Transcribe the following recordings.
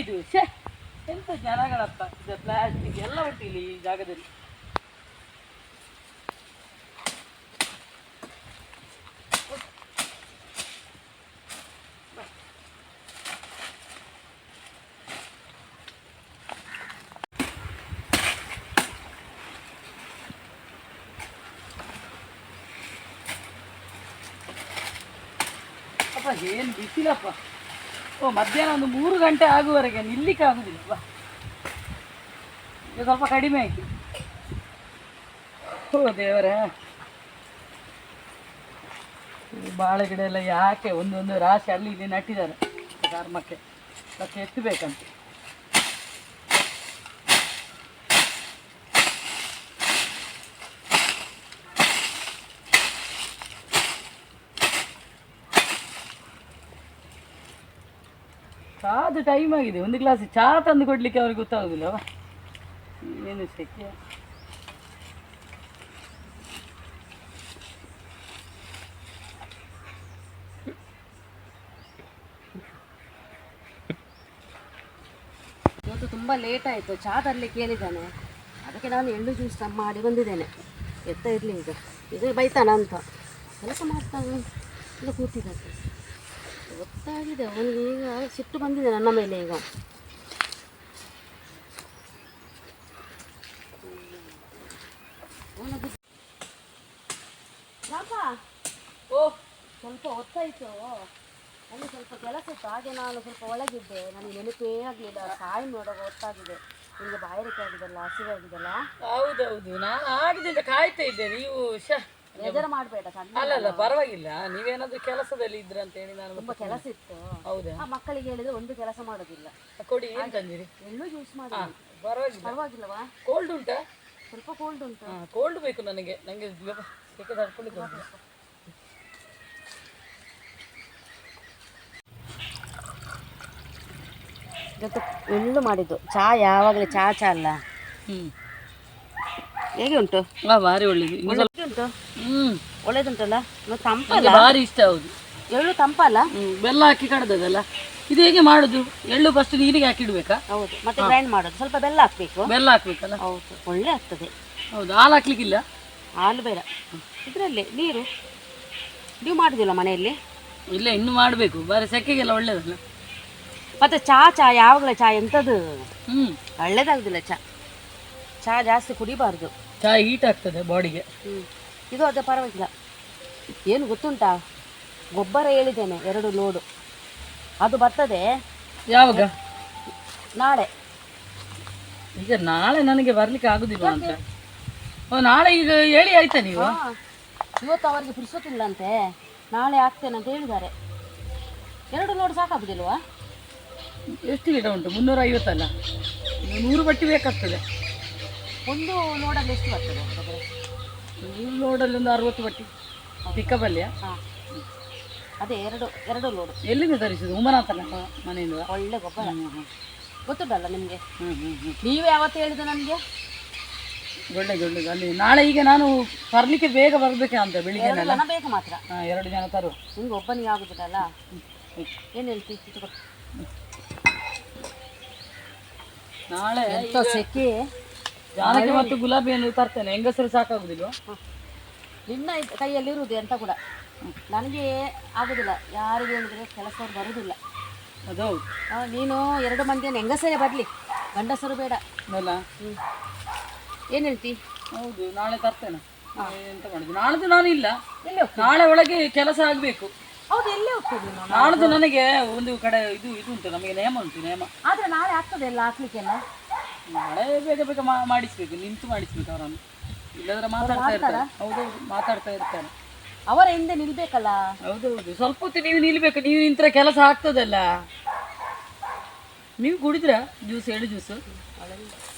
ಇದು ಶೇ ಎಂತ ಜನಗಳಪ್ಪ ಇದು ಪ್ಲಾಸ್ಟಿಕ್ ಎಲ್ಲ ಉಂಟು ಇಲ್ಲಿ ಈ ಜಾಗದಲ್ಲಿ. ಅಪ್ಪ ಏನು ಬಿಸಿಲಪ್ಪ. ಓ ಮಧ್ಯಾಹ್ನ ಒಂದು ಮೂರು ಗಂಟೆ ಆಗುವವರೆಗೆ ನಿಲ್ಲಿಕ್ಕೆ ಆಗುದಿಲ್ಲ. ಬಾ. ಈಗ ಸ್ವಲ್ಪ ಕಡಿಮೆ ಆಯ್ತು. ಓ, ದೇವರ. ಬಾಳೆ ಗಿಡ ಎಲ್ಲ ಯಾಕೆ ಒಂದೊಂದು ರಾಶಿ ಅಲ್ಲಿ ಇಲ್ಲಿ ನಟ್ಟಿದ್ದಾರೆ ಧರ್ಮಕ್ಕೆ. ಮತ್ತೆ ಎತ್ತಬೇಕಂತ. ಚಾದು ಟೈಮ್ ಆಗಿದೆ. ಒಂದು ಗ್ಲಾಸ್ ಚಹಾ ತಂದು ಕೊಡ್ಲಿಕ್ಕೆ ಅವ್ರಿಗೆ ಗೊತ್ತಾಗೋದಿಲ್ಲವ ಏನು ಸೆಕೆ ಇವತ್ತು ತುಂಬ ಲೇಟ್ ಆಯಿತು. ಚಹಾ ತರಲಿಕ್ಕೆ ಹೇಳಿದ್ದಾನೆ ಅದಕ್ಕೆ ನಾನು ಎಳ್ಳು ಜ್ಯೂಸ್ ಮಾಡಿ ಬಂದಿದ್ದೇನೆ. ಎತ್ತ ಇರಲಿ ಈಗ. ಇದು ಬೈತಾನ ಅಂತ ಕೆಲಸ ಮಾಡ್ತಾನೆ. ಇದು ಕೂತಿದ್ದಾನೆ. ಗೊತ್ತಾಗಿದೆ ಅವನಿಗೆ ಈಗ ಸಿಟ್ಟು ಬಂದಿದೆ ನನ್ನ ಮೇಲೆ ಈಗ. ಓ, ಸ್ವಲ್ಪ ಹೊತ್ತಾಯಿತು. ನನಗೆ ಸ್ವಲ್ಪ ಕೆಲಸ ಇತ್ತು, ಹಾಗೆ ನಾನು ಸ್ವಲ್ಪ ಒಳಗಿದ್ದೆ. ನನಗೆ ನೆನಪೇ ಆಗಲಿಲ್ಲ ಕಾಯಿ ನೋಡುವಾಗ ಹೊತ್ತಾಗಿದೆ. ನಿಮಗೆ ಬಾಯಾರಿಕೆ ಆಗಿದೆಲ್ಲ ಹಸಿವೆ ಆಗಿದೆಲ್ಲ ಹೌದೌದು, ನಾನು ಆಗದಿಂದ ಕಾಯ್ತಾ ಇದ್ದೆ. ನೀವು ಶ ಬೇಜಾರು ಮಾಡಬೇಡ ಅಲ್ಲ ಅಲ್ಲಲ್ಲ ಪರವಾಗಿಲ್ಲ. ನೀವೇನಾದ್ರೂ ಕೆಲಸದಲ್ಲಿ ಇದ್ರ ಅಂತ ಹೇಳಿ ನಾನು ತುಂಬಾ ಕೆಲಸ ಇತ್ತು. ಹೌದಾ? ಆ ಮಕ್ಕಳಿಗೆ ಹೇಳಿದ್ರೆ ಒಂದು ಕೆಲಸ ಮಾಡೋದಿಲ್ಲ. ಕೊಡಿ ಏನ್ ತಂದಿರಿ? ಎಳ್ಳು ಜ್ಯೂಸ್ ಮಾಡಿ ಪರವಾಗಿಲ್ಲ. ಪರವಾಗಿಲ್ಲವಾ? ಕೋಲ್ಡ್ ಉಂಟಾ? ಸ್ವಲ್ಪ ಕೋಲ್ಡ್ ಉಂಟು. ಕೋಲ್ಡ್ ಬೇಕು ನನಗೆ. ನನಗೆ ಸೆಕೆ ಉಂಟು. ಇವತ್ತು ಎಳ್ಳು ಮಾಡಿದ್ದು. ಚಹಾ ಯಾವಾಗಲೂ ಚಹಾ ಚಾ ಅಲ್ಲ. ಹ್ಞೂ ಹೇಗೆ ಉಂಟು? ಭಾರಿ ಹೇಗೆ ಉಂಟು ಹ್ಮ್. ಒಳ್ಳೇದುಂಟಲ್ಲ? ಮತ್ತು ತಂಪಲ್ಲ? ಭಾರಿ ಇಷ್ಟ ಹೌದು. ಎಳ್ಳು ತಂಪಲ್ಲ? ಹ್ಞೂ ಬೆಲ್ಲ ಹಾಕಿ ಕಡ್ದದಲ್ಲ ಇದು ಹೇಗೆ ಮಾಡುದು? ಎಳ್ಳು ಫಸ್ಟ್ ನೀರಿಗೆ ಹಾಕಿಡ್ಬೇಕಾ ಹೌದು. ಮತ್ತೆ ಗ್ರೈಂಡ್ ಮಾಡೋದು. ಸ್ವಲ್ಪ ಬೆಲ್ಲ ಹಾಕ್ಬೇಕು. ಬೆಲ್ಲ ಹಾಕ್ಬೇಕಲ್ಲ? ಹೌದು. ಒಳ್ಳೆ ಆಗ್ತದೆ. ಹೌದು ಹಾಲು ಹಾಕ್ಲಿಕ್ಕಿಲ್ಲ? ಹಾಲು ಬೇಡ. ಇದರಲ್ಲಿ ನೀರು? ನೀವು ಮಾಡುದಿಲ್ಲ ಮನೆಯಲ್ಲಿ? ಇಲ್ಲ ಇನ್ನು ಮಾಡಬೇಕು. ಬಾರಿ ಸೆಕೆಗೆಲ್ಲ ಒಳ್ಳೇದಲ್ಲ. ಮತ್ತೆ ಚಾ ಚಾ ಯಾವಾಗಲೇ ಚಾ? ಎಂಥದ್ದು ಹ್ಞೂ ಒಳ್ಳೇದಾಗುದಿಲ್ಲ ಚಾ. ಚಾ ಜಾಸ್ತಿ ಕುಡಿಬಾರ್ದು. ಚಾ ಹೀಟ್ ಆಗ್ತದೆ ಬಾಡಿಗೆ ಹ್ಞೂ ಇದು ಅದು ಪರವಾಗಿಲ್ಲ. ಏನು ಗೊತ್ತುಂಟಾ? ಗೊಬ್ಬರ ಹೇಳಿದ್ದೇನೆ ಎರಡು ಲೋಡು. ಅದು ಬರ್ತದೆ. ಯಾವಾಗ? ನಾಳೆ. ಈಗ ನಾಳೆ ನನಗೆ ಬರ್ಲಿಕ್ಕೆ ಆಗುದಿಲ್ಲ ಅಂತ? ಓ ನಾಳೆ ಈಗ ಹೇಳಿ ಆಯ್ತಾ ನೀವು? ಇವತ್ತು ಅವರಿಗೆ ಪುರ್ಸೊತ್ತಿಲ್ಲಂತೆ ನಾಳೆ ಆಗ್ತೇನೆ ಅಂತ ಹೇಳಿದ್ದಾರೆ. ಎರಡು ಲೋಡ್ ಸಾಕಾಗುದಿಲ್ವಾ? ಎಷ್ಟು ಗಿಡ ಉಂಟು? ಮುನ್ನೂರ ಐವತ್ತಲ್ಲ ನೂರು ಬಟ್ಟಿ ಬೇಕಾಗ್ತದೆ. ಒಂದು ಲೋಡಲ್ಲಿ ಎಷ್ಟು ಬರ್ತದೆ? ಲೋಡಲ್ಲಿ ಒಂದು ಅರವತ್ತು ಬಟ್ಟಿ. ಚಿಕ್ಕಬಲ್ಲಿಯ ಹಾಂ. ಅದೇ ಎರಡು ಎರಡು ಲೋಡು. ಎಲ್ಲಿಂದ ತರಿಸಿದ್ದು? ಉಮನಾಥನ ಮನೆಯಿಂದ? ಒಳ್ಳೆ ಗೊಬ್ಬರ. ಗೊತ್ತುಂಟಲ್ಲ ನಿಮಗೆ? ನೀವು ಯಾವತ್ತು ಹೇಳಿದ ನನಗೆ ಒಳ್ಳೆ ಒಳ್ಳೆದು ಅಲ್ಲಿ ನಾಳೆ ಈಗ ನಾನು ತರಲಿಕ್ಕೆ ಬೇಗ ಬರಬೇಕೆ ಅಂತ ಬೆಳಿಗ್ಗೆ ಜನ ಬೇಕು ಮಾತ್ರ. ಹಾಂ ಎರಡು ಜನ ತರು. ನಿಮ್ಗೆ ಒಬ್ಬನಿಗೆ ಆಗುದಿಲ್ಲಲ್ಲ? ಏನು ಹೇಳ್ತಿ? ಇದು ಕೊಡು. ನಾಳೆ ಎಂತ ಸೆಕೆ? ಜಾನಕಿ ಮತ್ತು ಗುಲಾಬಿಯನ್ನು ತರ್ತೇನೆ. ಹೆಂಗಸರು ಸಾಕಾಗುದಿಲ್ಲ. ನಿನ್ನ ಕೈಯಲ್ಲಿ ಇರುವುದು ಎಂತ ಕೂಡ. ನನಗೆ ಆಗುದಿಲ್ಲ. ಯಾರಿಗೆ ಹೇಳಿದ್ರೆ ಕೆಲಸ ಬರುದಿಲ್ಲ. ಅದೌದು ನೀನು ಎರಡು ಮಂದಿ ಹೆಂಗಸರೇ ಬರಲಿ. ಗಂಡಸರು ಬೇಡ. ಅಲ್ಲ? ಏನು ಹೇಳ್ತಿ? ಹೌದು ನಾಳೆ ತರ್ತೇನೆ. ಎಂತ ಮಾಡುದು? ನಾಳೆದು ನಾನು ಇಲ್ಲ. ನಾಳೆ ಒಳಗೆ ಕೆಲಸ ಆಗಬೇಕು. ಹೌದು ಎಲ್ಲಿ ಹೋಗ್ತದೆ ನಾಳೆದು ನನಗೆ ಒಂದು ಕಡೆ ಇದು ಇದು ಉಂಟು. ನಮಗೆ ನೇಮ ಉಂಟು ನೇಮ. ಆದರೆ ನಾಳೆ ಆಗ್ತದೆ ಎಲ್ಲ ಹಾಕ್ಲಿಕ್ಕೆಲ್ಲ? ನಾಳೆ ಬೇಗ ಬೇಗ ಮಾ- ಮಾಡಿಸ್ಬೇಕು ನಿಂತು ಮಾಡಿಸ್ಬೇಕು ಅವರನ್ನು. ಇಲ್ಲದ್ರೆ ಮಾತಾಡ್ತಾ ಇರ್ತಾರೆ. ಹೌದೌದು ಮಾತಾಡ್ತಾ ಇರ್ತಾರೆ. ಅವರ ಹಿಂದೆ ನಿಲ್ಬೇಕಲ್ಲ? ಹೌದೌದು ಸ್ವಲ್ಪ ಹೊತ್ತು ನೀವು ನಿಲ್ಬೇಕು. ನೀವು ನಿಂತರ ಕೆಲಸ ಆಗ್ತದಲ್ಲ. ನೀವು ಕುಡಿದ್ರ ಜ್ಯೂಸ್ ಎಳ್ಳು ಜ್ಯೂಸ್?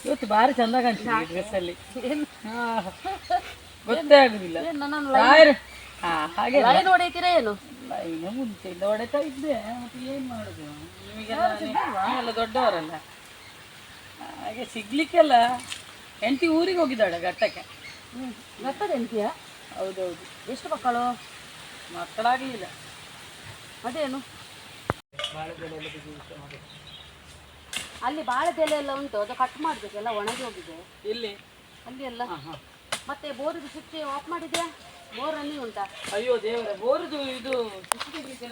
ಇವತ್ತು ಭಾರಿ ಚಂದ ಕಾಣ್ತಿದೆ ಡ್ರೆಸ್ಸಲ್ಲಿ ಏನು? ಗೊತ್ತೇ ಆಗುದಿಲ್ಲ. ಏನು ನನ್ನನ್ನು ರಾಯರು ಹಾ ಹಾಗೆ ಲೈನ್ ಹೊಡೆಯುತ್ತೀರಾ ಏನು? ಇನ್ನು ಮುಂಚೆಯಿಂದ ಹೊಡೆತಾ ಇದ್ದೆ ಮತ್ತೆ ಏನ್ ಮಾಡುದು? ನಿಮಗೆಲ್ಲ ನೀವೆಲ್ಲ ದೊಡ್ಡವರಲ್ಲ. ಹಾಗೆ ಸಿಗ್ಲಿಕ್ಕೆಲ್ಲ ಹೆಂಡತಿ ಊರಿಗೆ ಹೋಗಿದ್ದಾಳೆ ಘಟ್ಟಕ್ಕೆ. ಹ್ಞೂ ಬರ್ತದೆ ಅಂತೀಯಾ ಹೌದೌದು. ಎಷ್ಟು ಮಕ್ಕಳು? ಮಕ್ಕಳಾಗಲಿಲ್ಲ. ಅದೇನು ಅಲ್ಲಿ ಬಾಳೆ ತೆಲೆ ಎಲ್ಲ ಉಂಟು ಅದು ಕಟ್ ಮಾಡಬೇಕೆಲ್ಲ ಒಣಗಿ ಹೋಗಿದೆ. ಇಲ್ಲಿ ಅಲ್ಲಿ ಎಲ್ಲ. ಹಾ ಹಾ. ಮತ್ತೆ ಬೋರಿದು ಸ್ವಿಚ್ ಆಫ್ ಮಾಡಿದ್ಯಾ? ಬೋರ್ ಅಲ್ಲಿ ಉಂಟಾ? ಅಯ್ಯೋ ದೇವರ ಬೋರ್ದು ಇದು ಸ್ವಿಚ್ ತೆಗಿಲಿಕ್ಕೆ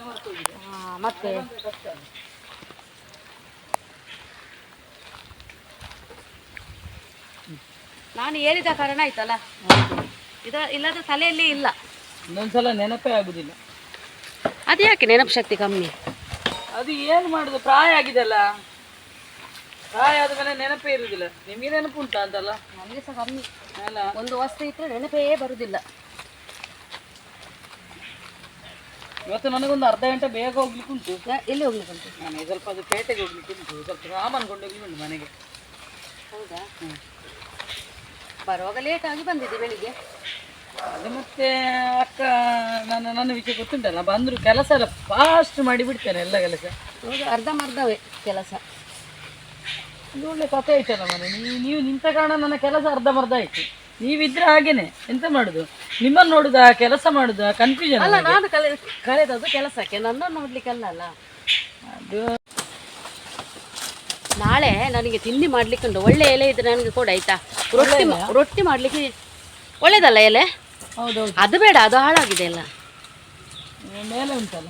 ಮತ್ತೆ? ನಾನು ಹೇಳಿದ ಕಾರಣ ಆಯ್ತಲ್ಲ? ಇದು ಇಲ್ಲದ ತಲೆಯಲ್ಲಿ ಇಲ್ಲ. ಇನ್ನೊಂದ್ಸಲ ನೆನಪೇ ಆಗುದಿಲ್ಲ. ಅದು ಯಾಕೆ ನೆನಪು ಶಕ್ತಿ ಕಮ್ಮಿ? ಅದು ಏನು ಮಾಡುದು? ಪ್ರಾಯ ಆಗಿದೆಲ್ಲ. ಪ್ರಾಯ ಆದ್ಮೇಲೆ ನೆನಪೇ ಇರುದಿಲ್ಲ. ನಿಮಗೆ ನೆನಪು ಉಂಟಾ ಅಂತಲ್ಲ? ನನಗೆ ಸಹ ಕಮ್ಮಿ. ಅಲ್ಲ. ಒಂದು ವಸ್ತು ಇದ್ರೆ ನೆನಪೇ ಬರುದಿಲ್ಲ. ಇವತ್ತು ನನಗೊಂದು ಅರ್ಧ ಗಂಟೆ ಬೇಗ ಹೋಗ್ಲಿಕ್ಕೆ ಉಂಟು. ಎಲ್ಲಿ ಹೋಗ್ಲಿಕ್ಕೆ ಉಂಟು? ನಾನು ಸ್ವಲ್ಪ ಅದು ಪೇಟೆಗೆ ಹೋಗ್ಲಿಕ್ಕೆ ಉಂಟು. ಸ್ವಲ್ಪ ಸಾಮಾನು ಕೊಂಡೋಗ್ಲಿಕ್ಕೆ ಉಂಟು ಮನೆಗೆ. ಹೌದಾ? ಹ್ಮ್. ಬರುವಾಗ ಲೇಟ್ ಆಗಿ ಬಂದಿದೆ ಬೆಳಿಗ್ಗೆ. ಅದು ಮತ್ತೆ ಅಕ್ಕ ನನ್ನ ನನ್ನ ವಿಷಯ ಗೊತ್ತುಂಟಲ್ಲ ಬಂದ್ರು ಕೆಲಸ ಎಲ್ಲ ಫಾಸ್ಟ್ ಮಾಡಿ ಬಿಡ್ತೇನೆ ಎಲ್ಲ ಕೆಲಸ. ಅರ್ಧ ಮರ್ಧವೇ ಕೆಲಸ. ಇದು ಒಳ್ಳೆ ಕಥೆ ಆಯ್ತಲ್ಲ ಮನೆ ನೀವು ನೀವು ನಿಂತ ಕಾರಣ ನನ್ನ ಕೆಲಸ ಅರ್ಧ ಮರ್ಧ ಆಯ್ತು. ನೀವಿದ್ರೆ ಹಾಗೇನೆ ಎಂತ ಮಾಡುದು? ನಿಮ್ಮನ್ನು ನೋಡುದ ಕೆಲಸ ಮಾಡುದ ಕನ್ಫ್ಯೂಷನ್ ಅಲ್ಲ ನಾನು ಕಲೆ ಕಳೆದದ್ದು ಕೆಲಸಕ್ಕೆ ನನ್ನನ್ನು ನೋಡ್ಲಿಕ್ಕೆಲ್ಲ ಅಲ್ಲ. ಅದು ನಾಳೆ ನನಗೆ ತಿಂಡಿ ಮಾಡ್ಲಿಕ್ಕೆ ಉಂಟು. ಒಳ್ಳೆ ಎಲೆ ಇದ್ರೆ ನನಗೆ ಕೊಡು ಆಯ್ತಾ? ರೊಟ್ಟಿ ರೊಟ್ಟಿ ಮಾಡ್ಲಿಕ್ಕೆ ಒಳ್ಳೇದಲ್ಲ ಎಲೆ? ಹೌದೌದು. ಅದು ಬೇಡ ಅದು ಹಾಳಾಗಿದೆ ಎಲ್ಲ. ಮೇಲೆ ಉಂಟಲ್ಲ.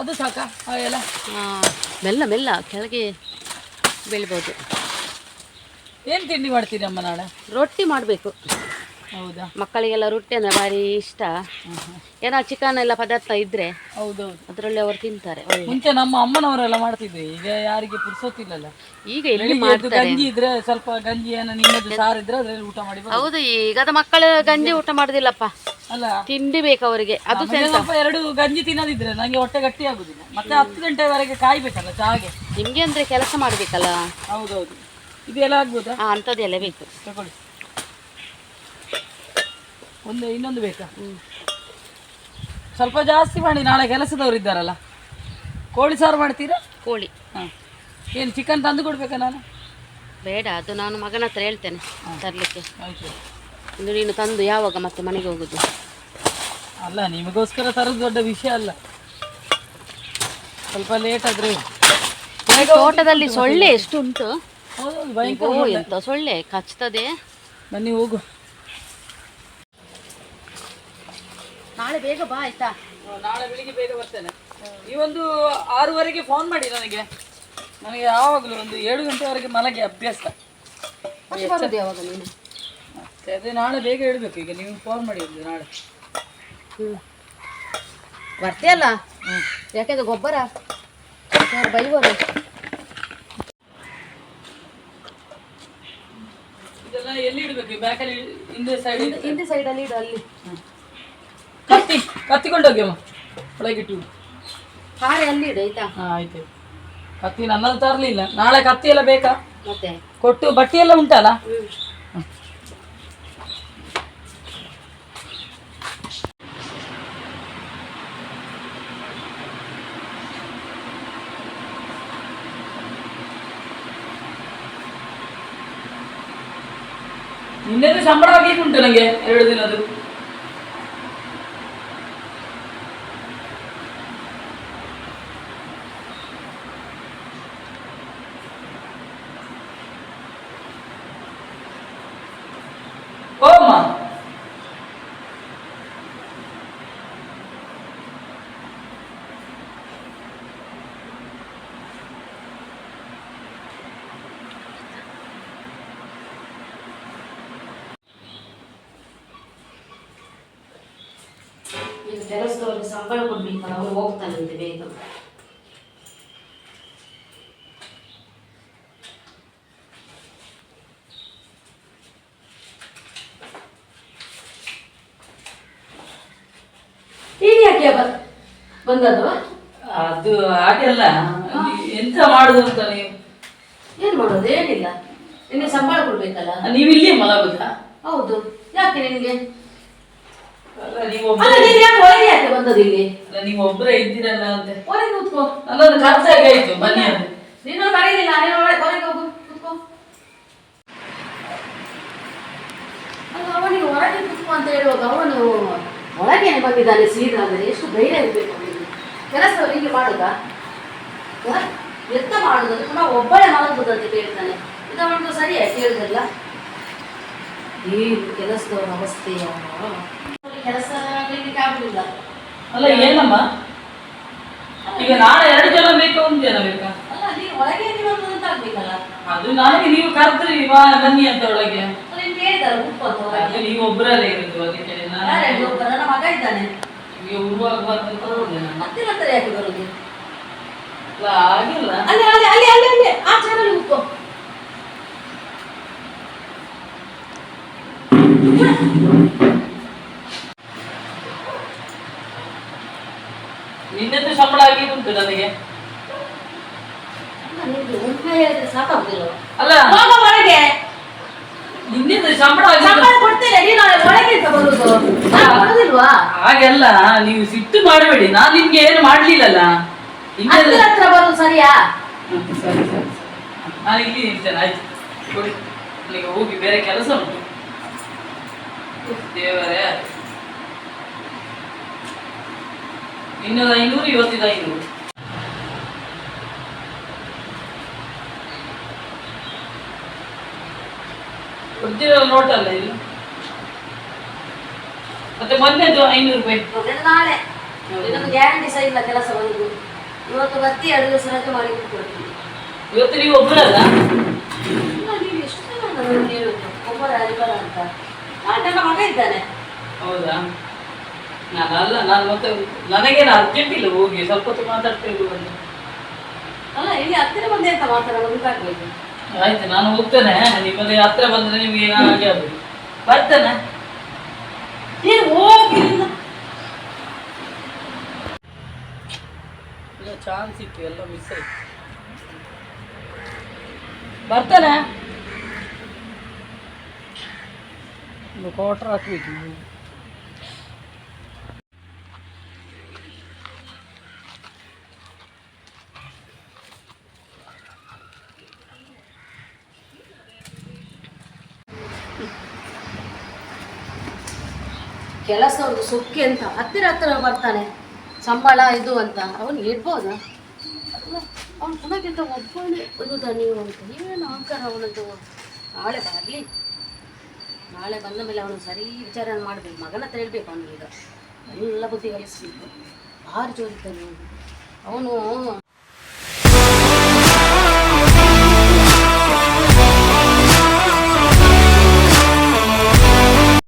ಅದು ಸಾಕ ಎಲ್ಲ ಮೆಲ್ಲ ಮೆಲ್ಲ ಕೆಳಗೆ ಬೀಳ್ಬೋದು. ಏನು ತಿಂಡಿ ಮಾಡ್ತೀರಿ ಅಮ್ಮ ನಾಳೆ? ರೊಟ್ಟಿ ಮಾಡಬೇಕು. ಹೌದಾ ಮಕ್ಕಳಿಗೆಲ್ಲ ರೊಟ್ಟಿ ಅಂದರೆ ಭಾರಿ ಇಷ್ಟ. ಏನೋ ಚಿಕನ್ ಎಲ್ಲ ಪದಾರ್ಥ ಇದ್ರೆ ಹೌದೌದು. ಅದರಲ್ಲಿ ಅವರು ತಿಂತಾರೆ ಮುಂಚೆ ನಮ್ಮ ಅಮ್ಮನವರೆಲ್ಲ ಮಾಡ್ತಿದ್ರು ಈಗ ಯಾರಿಗೆ ಪುರ್ಸೊತ್ತಿಲ್ಲಲ್ಲ. ಈಗ ಇಲ್ಲಿ ಗಂಜಿ ಇದ್ರೆ ಸ್ವಲ್ಪ ಗಂಜಿ ಏನೋ ನಿಮ್ಮದು ಸಾರು ಇದ್ರೆ ಅದ್ರಲ್ಲಿ ಊಟ ಮಾಡಿ. ಹೌದು ಈಗದ ಮಕ್ಕಳು ಗಂಜಿ ಊಟ ಮಾಡುದಿಲ್ಲಪ್ಪ. ಅಲ್ಲ. ತಿಂಡಿ ಬೇಕು ಅವರಿಗೆ. ಅದು ಸ್ವಲ್ಪ ಎರಡು ಗಂಜಿ ತಿನ್ನೋದಿದ್ರೆ ನಂಗೆ ಹೊಟ್ಟೆ ಗಟ್ಟಿ ಆಗುದಿಲ್ಲ. ಮತ್ತೆ ಹತ್ತು ಗಂಟೆವರೆಗೆ ಕಾಯ್ಬೇಕಲ್ಲ ಚಾಗೆ ನಿಮ್ಗೆ ಅಂದ್ರೆ ಕೆಲಸ ಮಾಡ್ಬೇಕಲ್ಲ? ಹೌದೌದು. ಇದೆಲ್ಲ ಆಗ್ಬೋದಾ? ಆ, ಅಂಥದ್ದೆಲ್ಲ ಬೇಕು. ತಗೊಳ್ಳಿ. ಒಂದು ಇನ್ನೊಂದು ಬೇಕಾ. ಸ್ವಲ್ಪ ಜಾಸ್ತಿ ಮಾಡಿ ನಾಳೆ ಕೆಲಸದವ್ರು ಇದ್ದಾರಲ್ಲ. ಕೋಳಿ ಸಾರು ಮಾಡ್ತೀರಾ? ಕೋಳಿ. ಹಾಂ. ಏನು ಚಿಕನ್ ತಂದು ಕೊಡಬೇಕಾ ನಾನು? ಬೇಡ ಅದು ನಾನು ಮಗನ ಹತ್ರ ಹೇಳ್ತೇನೆ ತರಲಿಕ್ಕೆ. ಆಯಿತು. ಇನ್ನು ನೀನು ತಂದು ಯಾವಾಗ ಮತ್ತೆ ಮನೆಗೆ ಹೋಗುದು? ಅಲ್ಲ ನಿಮಗೋಸ್ಕರ ತರೋದು ದೊಡ್ಡ ವಿಷಯ ಅಲ್ಲ. ಸ್ವಲ್ಪ ಲೇಟ್ ಆದ್ರೆ ತೋಟದಲ್ಲಿ ಸೊಳ್ಳೆ ಎಷ್ಟು ಉಂಟು ಭಯಂಕರ ಎಂತ ಸೊಳ್ಳೆ ಕಚ್ತದೆ. ಬನ್ನಿ ಹೋಗು. ನಾಳೆ ಬೇಗ ಬಾ ಆಯ್ತಾ? ನಾಳೆ ಬೆಳಿಗ್ಗೆ ಬೇಗ ಬರ್ತೇನೆ. ನೀವೊಂದು ಆರೂವರೆಗೆ ಫೋನ್ ಮಾಡಿ ನನಗೆ. ನನಗೆ ಯಾವಾಗಲೂ ಒಂದು ಏಳು ಗಂಟೆವರೆಗೆ ಮಲಗಿ ಅಭ್ಯಾಸ. ಮತ್ತೆ ಬರುದು ಯಾವಾಗ ನೀನು? ಮತ್ತೆ ಅದೇ ನಾಳೆ ಬೇಗ ಹೇಳ್ಬೇಕು ಈಗ ನೀವು ಫೋನ್ ಮಾಡಿ ಒಂದು ನಾಳೆ. ಬರ್ತೀಯಲ್ಲ ಯಾಕೆಂದ್ರೆ ಗೊಬ್ಬರ? ಅವ್ರು ಬೈವರು ಇದೆಲ್ಲ ಎಲ್ಲಿ ಇಡಬೇಕು? ಬ್ಯಾಕಲ್ಲಿ ಹಿಂದೆ ಸೈಡ್ ಹಿಂದೆ ಸೈಡಲ್ಲಿ ಇಡು ಅಲ್ಲಿ. ಕತ್ತಿ ಕತ್ತಿ ಕೊಂಡೋಗಿ ಅಮ್ಮ ಒಳಗಿಟ್ಟು ಹಾರೆ ಅಲ್ಲಿ ಇಡು ಆಯ್ತಾ ಹಾಂ ಆಯ್ತು ಕತ್ತಿ ನನ್ನದು ತರಲಿಲ್ಲ ನಾಳೆ ಕತ್ತಿ ಎಲ್ಲ ಬೇಕಾ ಮತ್ತೆ ಕೊಟ್ಟು ಬಟ್ಟೆ ಎಲ್ಲ ಉಂಟಲ್ಲ ಹ್ಮ್ ನಿನ್ನೆದು ಸಂಬಳ ಆಗ್ಲಿಕ್ಕೆ ಉಂಟು ನನಗೆ ಎರಡು ದಿನದ್ದು ಓಮ್ಮ ಈಗ ಸಂಬಳ ಕೊಡ್ಬೇಕಲ್ಲ ಅವ್ರು ಹೋಗ್ತಾನಂತೆ ಬೇಗ. ಈಗ ಯಾಕೆ ಬಂದದ್ದು? ಅದು ಹಾಗೆಲ್ಲ. ಎಂತ ಮಾಡುದು ಅಂತ ನೀವು? ಏನ್ ಮಾಡೋದು? ಏನಿಲ್ಲ. ನಿನ್ನೆ ಸಂಬಳ ಕೊಡ್ಬೇಕಲ್ಲ. ನೀವು ಇಲ್ಲಿ ಮಲಗುದಾ? ಹೌದು. ಯಾಕೆ ನಿನ್ಗೆ? ಅಲ್ಲ ನೀವು ಅಲ್ಲ ನೀನ್ ಯಾಕೆ ಒಳಗೆ ಯಾಕೆ ಬಂದದ್ದು ಇಲ್ಲಿ? ಅಲ್ಲ ನೀವು ಒಬ್ಬರೇ ಇದ್ದೀರಲ್ಲ ಅಂತ. ಕೂತ್ಕೋ. ನನ್ನೊಂದು ಖರ್ಚಾಗಿ ಆಯ್ತು ಬನ್ನಿ ಅಂತ ನೀನು ಕರೀಲಿಲ್ಲ ನೀನು ಒಳಗೆ ಹೊರಗೆ ಹೋಗು ಕೂತ್ಕೋ. ಅಲ್ಲ ಅವನಿಗೆ ಹೊರಗೆ ಕೂತ್ಕೋ ಅಂತ ಹೇಳುವಾಗ ಅವನು ಒಳಗೆ ಬಂದಿದ್ದಾನೆ ಸೀದಾ ಅಂದರೆ ಎಷ್ಟು ಧೈರ್ಯ ಇರಬೇಕು ಅವನಿಗೆ. ಕೆಲಸದವ್ರು ಹೀಗೆ ಮಾಡುದಾ ಎತ್ತ ಎಂತ ಮಾಡುದು? ಅದು ಪುನಃ ಒಬ್ಬಳೇ ಮಲಗುದಂತ ಕೇಳ್ತಾನೆ. ಇದು ಅವನಿಗೆ ಸರಿಯಾ? ಕೇಳುದಿಲ್ಲ. ಏನು ಕೆಲಸದವರ ಅವಸ್ಥೆಯ? ಕೆಲಸ ಆಗ್ಲಿಕ್ಕೆ ಆಗುದಿಲ್ಲ. ಅಲ್ಲ ಏನಮ್ಮ? ಈಗ ನಾಳೆ ಎರಡು ಜನ ಬೇಕು ಒಂದು ಜನ ಬೇಕಾ? ಅಲ್ಲ ನೀವು ಒಳಗೆ ನೀವು ಅಂತ ಆಗ್ಬೇಕಲ್ಲ. ಅದು ನನಗೆ ನೀವು ಕರೆದ್ರಿ ಬಾ ಬನ್ನಿ ಅಂತ ಒಳಗೆ. ನಿಮ್ಗೆ ಹೇಳಿದಲ್ಲ ಅಂತ ಅದು ನೀವು ಒಬ್ಬರಲ್ಲೇ ಇರುದು ಅದಕ್ಕೆ ನಾನು ಒಬ್ಬ ನನ್ನ ಮಗ ಇದ್ದಾನೆ. ಈಗ ಉರುವಾಗ ಬರ್ತದೆ ಮತ್ತೆ ಯಾಕೆ ಬರೋದು? ಅಲ್ಲ ಆಗಿಲ್ಲ ಅಲ್ಲಿ ಅಲ್ಲಿ ಅಲ್ಲಿ ಅಲ್ಲಿ ಅಲ್ಲಿ ಆ ಚಾನಲ್ ಉಪ್ಪು. ನಿನ್ನದು ಸಂಬಳ ಆಗಿ ಉಂಟು ನನಗೆ. ಅಲ್ಲ, ಒಳಗೆ. ನಿನ್ನಿಂದ ಸಂಬಳ ಆಗಿ ಸಂಬಳ ಕೊಡ್ತೇನೆ ನೀನು ಒಳಗೆ ಅಂತ ಬರುದು. ನಾನು ಬರುದಿಲ್ವಾ? ಹಾಗೆಲ್ಲ ನೀವು ಸಿಟ್ಟು ಮಾಡಬೇಡಿ ನಾನು ನಿಮ್ಗೆ ಏನು ಮಾಡ್ಲಿಲ್ಲಲ್ಲ. ಇನ್ನೆಲ್ಲ ಹತ್ರ ಬರುದು ಸರಿಯಾ? ಸರಿ ಸರಿ. ನಾನು ಇಲ್ಲಿ ಆಯ್ತು. ಕೊಡಿ. ನನಗೆ ಹೋಗಿ ಬೇರೆ ಕೆಲಸ ಉಂಟು. ದೇವರೇ. ಇನ್ನೊಂದು ಐನೂರು ಇವತ್ತಿದ ಐನೂರು. ಒರಿಜಿನಲ್ ನೋಟ್ ಅಲ್ಲ ಇದು? ಮತ್ತೆ ಮೊನ್ನೆದು ಐನೂರು ರೂಪಾಯಿ. ನಾಳೆ. ಇನ್ನೊಂದು ಗ್ಯಾರಂಟಿ ಸಹ ಇಲ್ಲ ಕೆಲಸ ಬಂದು ಇವತ್ತು ಬರ್ತಿ ಎರಡು ದಿವಸ ರಜೆ ಮಾಡಿ ಕೊಡ್ತೀನಿ. ಇವತ್ತು ನೀವು ಒಬ್ಬರಲ್ಲ ನೀವು ಎಷ್ಟು ಜನ ಒಬ್ಬರ ಇಬ್ಬರ ಅಂತ. ನಾನು ನನ್ನ ಮಗ ಇದ್ದಾನೆ. ಹೌದಾ? ನಾನಲ್ಲ ನಾನು ಮತ್ತೆ ನನಗೇನು ಅರ್ಜೆಂಟ್ ಇಲ್ಲ ಹೋಗಿ ಸ್ವಲ್ಪ ಹೊತ್ತು ಮಾತಾಡ್ತೇವೆ ಬಂದು ಅಲ್ಲ ಇಲ್ಲಿ ಹತ್ತಿರ ಬಂದೆ ಅಂತ ಮಾತಾಡೋದು ಗೊತ್ತಾಗ್ಬೇಕು ಆಯ್ತು ನಾನು ಹೋಗ್ತೇನೆ. ನಿಮ್ಮಲ್ಲಿ ಹತ್ರ ಬಂದ್ರೆ ನಿಮಗೆ ಹಾಗೆ ಆಗುದು. ಬರ್ತೇನೆ. ಏನು ಹೋಗಿ ಚಾನ್ಸ್ ಇತ್ತು ಎಲ್ಲ ಮಿಸ್ ಆಯ್ತು. ಬರ್ತೇನೆ. ಒಂದು ಕ್ವಾರ್ಟರ್ ಹಾಕ್ಬೇಕು. ಕೆಲಸವ್ರದ್ದು ಸುಕ್ಕಿ ಅಂತ, ಹತ್ತಿರ ಹತ್ತಿರ ಬರ್ತಾನೆ. ಸಂಬಳ ಇದು ಅಂತ. ಅವನು ಇಡ್ಬೋದಾ ಅವನು ಅಂತ ಒಬ್ಬನೇ ಒಂದು ನೀವು ಅಂತ. ಏನು ಅಹಂಕಾರ ಅವನದ್ದು? ನಾಳೆ ಬರಲಿ. ನಾಳೆ ಬಂದ ಮೇಲೆ ಅವನು ಸರಿ ವಿಚಾರ ಮಾಡಬೇಕು. ಮಗನ ಹತ್ರ ಹೇಳ್ಬೇಕು ಅವನಿಗೆ ಎಲ್ಲ ಬುದ್ಧಿ ಕಲಿಸ್ಬೇಕು ಭಾರಿ ಜೋರಿದ್ದಾನೆ ಅವನು